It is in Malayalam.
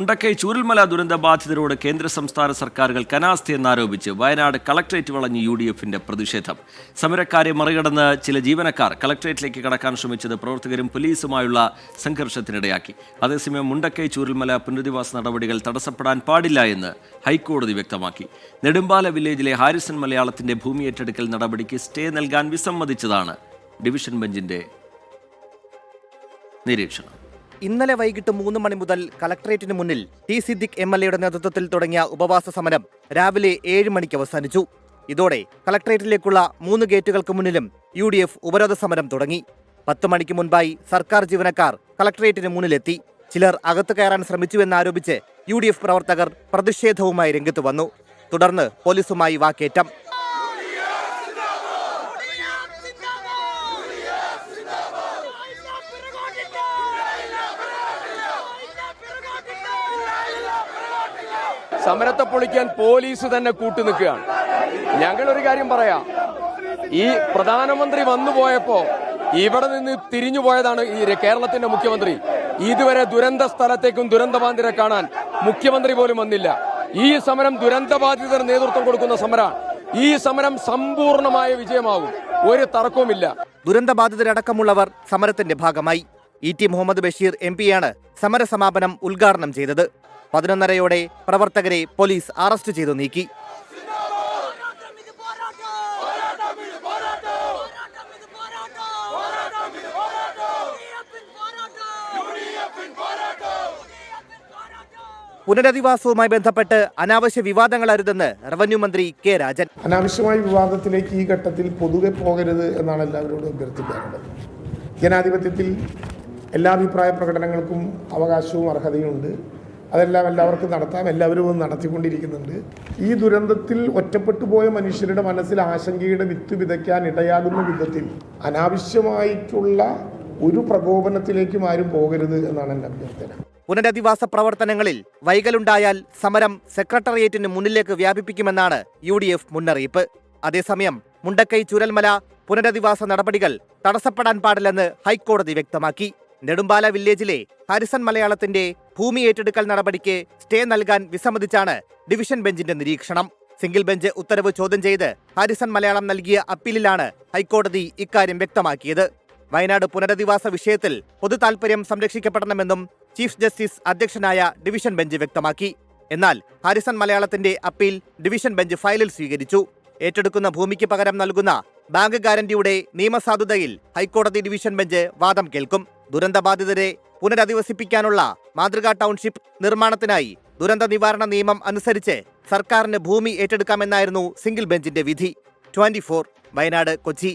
മുണ്ടക്കൈ ചൂരൽമല ദുരന്ത ബാധിതരോട് കേന്ദ്ര സംസ്ഥാന സർക്കാരുകൾ കനാസ്ഥയെന്നാരോപിച്ച് വയനാട് കളക്ട്രേറ്റ് വളഞ്ഞ് യു ഡി എഫിന്റെ പ്രതിഷേധം. സമരക്കാരെ മറികടന്ന് ചില ജീവനക്കാർ കളക്ട്രേറ്റിലേക്ക് കടക്കാൻ ശ്രമിച്ചത് പ്രവർത്തകരും പോലീസുമായുള്ള സംഘർഷത്തിനിടയാക്കി. അതേസമയം മുണ്ടക്കൈ ചൂരൽമല പുനരധിവാസ നടപടികൾ തടസ്സപ്പെടാൻ പാടില്ല എന്ന് ഹൈക്കോടതി വ്യക്തമാക്കി. നെടുമ്പാല വില്ലേജിലെ ഹാരിസൺ മലയാളത്തിന്റെ ഭൂമി ഏറ്റെടുക്കൽ നടപടിക്ക് സ്റ്റേ നൽകാൻ വിസമ്മതിച്ചതാണ് ഡിവിഷൻ ബെഞ്ചിന്റെ നിരീക്ഷണം. ഇന്നലെ വൈകിട്ട് മൂന്ന് മണി മുതൽ കളക്ടറേറ്റിന് മുന്നിൽ ടി സിദ്ദിഖ് എം എൽ എയുടെ നേതൃത്വത്തിൽ തുടങ്ങിയ ഉപവാസ സമരം രാവിലെ ഏഴ് മണിക്ക് അവസാനിച്ചു. ഇതോടെ കളക്ടറേറ്റിലേക്കുള്ള മൂന്ന് ഗേറ്റുകൾക്ക് മുന്നിലും യു ഡി എഫ് ഉപരോധ സമരം തുടങ്ങി. പത്ത് മണിക്ക് മുൻപായി സർക്കാർ ജീവനക്കാർ കളക്ടറേറ്റിന് മുന്നിലെത്തി. ചിലർ അകത്തു കയറാൻ ശ്രമിച്ചുവെന്നാരോപിച്ച് യു ഡി എഫ് പ്രവർത്തകർ പ്രതിഷേധവുമായി രംഗത്ത് വന്നു. തുടർന്ന് പോലീസുമായി വാക്കേറ്റം. സമരത്തെ പൊളിക്കാൻ പോലീസ് തന്നെ കൂട്ടു കൂട്ടുനിൽക്കുകയാണ് ഞങ്ങളൊരു കാര്യം പറയാം. ഈ പ്രധാനമന്ത്രി വന്നു പോയപ്പോ ഇവിടെ നിന്ന് തിരിഞ്ഞു പോയതാണ് ഈ കേരളത്തിന്റെ മുഖ്യമന്ത്രി. ഇതുവരെ ദുരന്ത സ്ഥലത്തേക്കും ദുരന്തബാധിതരെ കാണാൻ മുഖ്യമന്ത്രി പോലും വന്നില്ല. ഈ സമരം ദുരന്തബാധിതർ നേതൃത്വം കൊടുക്കുന്ന സമരമാണ് ഈ സമരം സമ്പൂർണമായ വിജയമാകും. ഒരു തർക്കവുമില്ല. ദുരന്തബാധിതരടക്കമുള്ളവർ സമരത്തിന്റെ ഭാഗമായി. E T Muhammad Basheer M പിയാണ് സമരസമാപനം ഉദ്ഘാടനം ചെയ്തത്. പതിനൊന്നരയോടെ പ്രവർത്തകരെ പോലീസ് അറസ്റ്റ് ചെയ്തു നീക്കി. പുനരധിവാസവുമായി ബന്ധപ്പെട്ട് അനാവശ്യ വിവാദങ്ങൾ അരുതെന്ന് റവന്യൂ മന്ത്രി കെ രാജൻ. അനാവശ്യമായ വിവാദത്തിലേക്ക് ഈ ഘട്ടത്തിൽ പൊതുവെ പോകരുത് എന്നാണ് എല്ലാവരോടും അഭ്യർത്ഥിക്കാറുള്ളത്. ജനാധിപത്യത്തിൽ എല്ലാ അഭിപ്രായ പ്രകടനങ്ങൾക്കും അവകാശവും അർഹതയുമുണ്ട്. അതെല്ലാം എല്ലാവർക്കും നടത്താം എല്ലാവരും ഒന്ന് നടത്തിക്കൊണ്ടിരിക്കുന്നുണ്ട്. ഈ ദുരന്തത്തിൽ ഒറ്റപ്പെട്ടു പോയ മനുഷ്യരുടെ മനസ്സിൽ ആശങ്കയുടെ വിത്ത് വിതയ്ക്കാൻ ഇടയാകുന്ന വിധത്തിൽ അനാവശ്യമായിട്ടുള്ള ഒരു പ്രകോപനത്തിലേക്കും ആരും പോകരുത് എന്നാണ് എന്റെ അഭ്യർത്ഥന. പുനരധിവാസ പ്രവർത്തനങ്ങളിൽ വൈകലുണ്ടായാൽ സമരം സെക്രട്ടേറിയറ്റിന് മുന്നിലേക്ക് വ്യാപിപ്പിക്കുമെന്നാണ് യു ഡി എഫ് മുന്നറിയിപ്പ്. അതേസമയം മുണ്ടക്കൈ ചുരൽമല പുനരധിവാസ നടപടികൾ തടസ്സപ്പെടാൻ പാടില്ലെന്ന് ഹൈക്കോടതി വ്യക്തമാക്കി. നെടുമ്പാല വില്ലേജിലെ ഹരിസൺ മലയാളത്തിന്റെ ഭൂമി ഏറ്റെടുക്കൽ നടപടിക്ക് സ്റ്റേ നൽകാൻ വിസമ്മതിച്ചാണ് ഡിവിഷൻ ബെഞ്ചിന്റെ നിരീക്ഷണം. സിംഗിൾ ബെഞ്ച് ഉത്തരവ് ചോദ്യം ചെയ്ത് ഹാരിസൺ മലയാളം നൽകിയ അപ്പീലിലാണ് ഹൈക്കോടതി ഇക്കാര്യം വ്യക്തമാക്കിയത്. വയനാട് പുനരധിവാസ വിഷയത്തിൽ പൊതു താൽപര്യം സംരക്ഷിക്കപ്പെടണമെന്നും ചീഫ് ജസ്റ്റിസ് അധ്യക്ഷനായ ഡിവിഷൻ ബെഞ്ച് വ്യക്തമാക്കി. എന്നാൽ ഹാരിസൺ മലയാളത്തിന്റെ അപ്പീൽ ഡിവിഷൻ ബെഞ്ച് ഫയലിൽ സ്വീകരിച്ചു. ഏറ്റെടുക്കുന്ന ഭൂമിക്ക് പകരം നൽകുന്ന ബാങ്ക് ഗ്യാരണ്ടിയുടെ നിയമസാധുതയിൽ ഹൈക്കോടതി ഡിവിഷൻ ബെഞ്ച് വാദം കേൾക്കും. ദുരന്തബാധിതരെ പുനരധിവസിപ്പിക്കാനുള്ള മാതൃകാ ടൗൺഷിപ്പ് നിർമ്മാണത്തിനായി ദുരന്ത നിവാരണ നിയമം അനുസരിച്ച് സർക്കാരിന് ഭൂമി ഏറ്റെടുക്കാമെന്നായിരുന്നു സിംഗിൾ ബെഞ്ചിന്റെ വിധി. ട്വന്റി വയനാട് കൊച്ചി.